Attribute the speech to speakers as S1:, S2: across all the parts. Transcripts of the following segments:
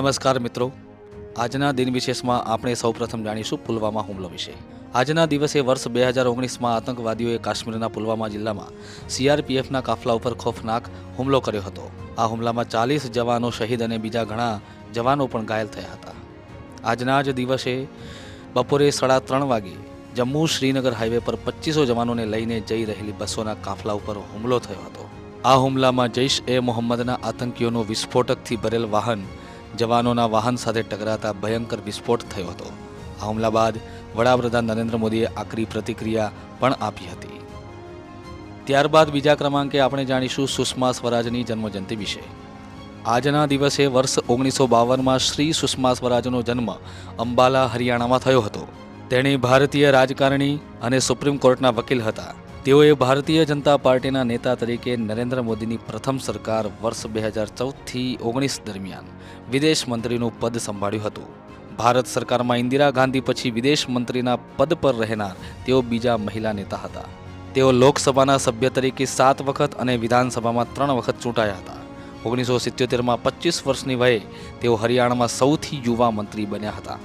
S1: નમસ્કાર મિત્રો. આજના દિન વિશેષમાં આપણે સૌપ્રથમ જાણીશું પુલવામા હુમલો વિશે. આજના દિવસે વર્ષ બે હજાર ઓગણીસમાં આતંકવાદીઓએ કાશ્મીરના પુલવામા જિલ્લામાં સીઆરપીએફના કાફલા ઉપર ખોફનાક હુમલો કર્યો હતો. આ હુમલામાં ચાલીસ જવાનો શહીદ અને બીજા ઘણા જવાનો પણ ઘાયલ થયા હતા. આજના જ દિવસે બપોરે સાડા ત્રણ વાગે જમ્મુ શ્રીનગર હાઈવે પર પચીસો જવાનોને લઈને જઈ રહેલી બસોના કાફલા ઉપર હુમલો થયો હતો. આ હુમલામાં જૈશ એ મોહમ્મદના આતંકીઓનું વિસ્ફોટકથી ભરેલ વાહન જવાનોના વાહન સાથે ટકરાતા ભયંકર વિસ્ફોટ થયો હતો. આ હુમલા બાદ વડાપ્રધાન નરેન્દ્ર મોદીએ આકરી પ્રતિક્રિયા પણ આપી હતી. ત્યારબાદ બીજા ક્રમાંકે આપણે જાણીશું સુષ્મા સ્વરાજની જન્મજયંતિ વિશે. આજના દિવસે વર્ષ ઓગણીસો બાવનમાં શ્રી સુષ્મા સ્વરાજનો જન્મ અંબાલા, હરિયાણામાં થયો હતો. તેણી ભારતીય રાજકારણી અને સુપ્રીમ કોર્ટના વકીલ હતા. તેઓએ ભારતીય જનતા પાર્ટીના નેતા તરીકે નરેન્દ્ર મોદીની પ્રથમ સરકાર વર્ષ બે હજાર ચૌદથી ઓગણીસ દરમિયાન વિદેશ મંત્રીનું પદ સંભાળ્યું હતું. ભારત સરકારમાં ઇન્દિરા ગાંધી પછી વિદેશ મંત્રીના પદ પર રહેનાર તેઓ બીજા મહિલા નેતા હતા. તેઓ લોકસભાના સભ્ય તરીકે સાત વખત અને વિધાનસભામાં ત્રણ વખત ચૂંટાયા હતા. ઓગણીસો સિત્યોતેરમાં પચીસ વર્ષની વયે તેઓ હરિયાણામાં સૌથી યુવા મંત્રી બન્યા હતા.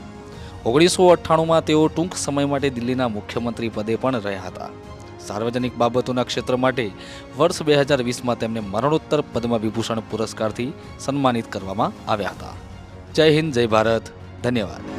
S1: ઓગણીસો અઠ્ઠાણુંમાં તેઓ ટૂંક સમય માટે દિલ્હીના મુખ્યમંત્રી પદે પણ રહ્યા હતા. સાર્વજનિક બાબતોના ક્ષેત્ર માટે વર્ષ બે હજાર વીસમાં તેમને મરણોત્તર પદ્મ વિભૂષણ પુરસ્કારથી સન્માનિત કરવામાં આવ્યા હતા. જય હિન્દ, જય ભારત. ધન્યવાદ.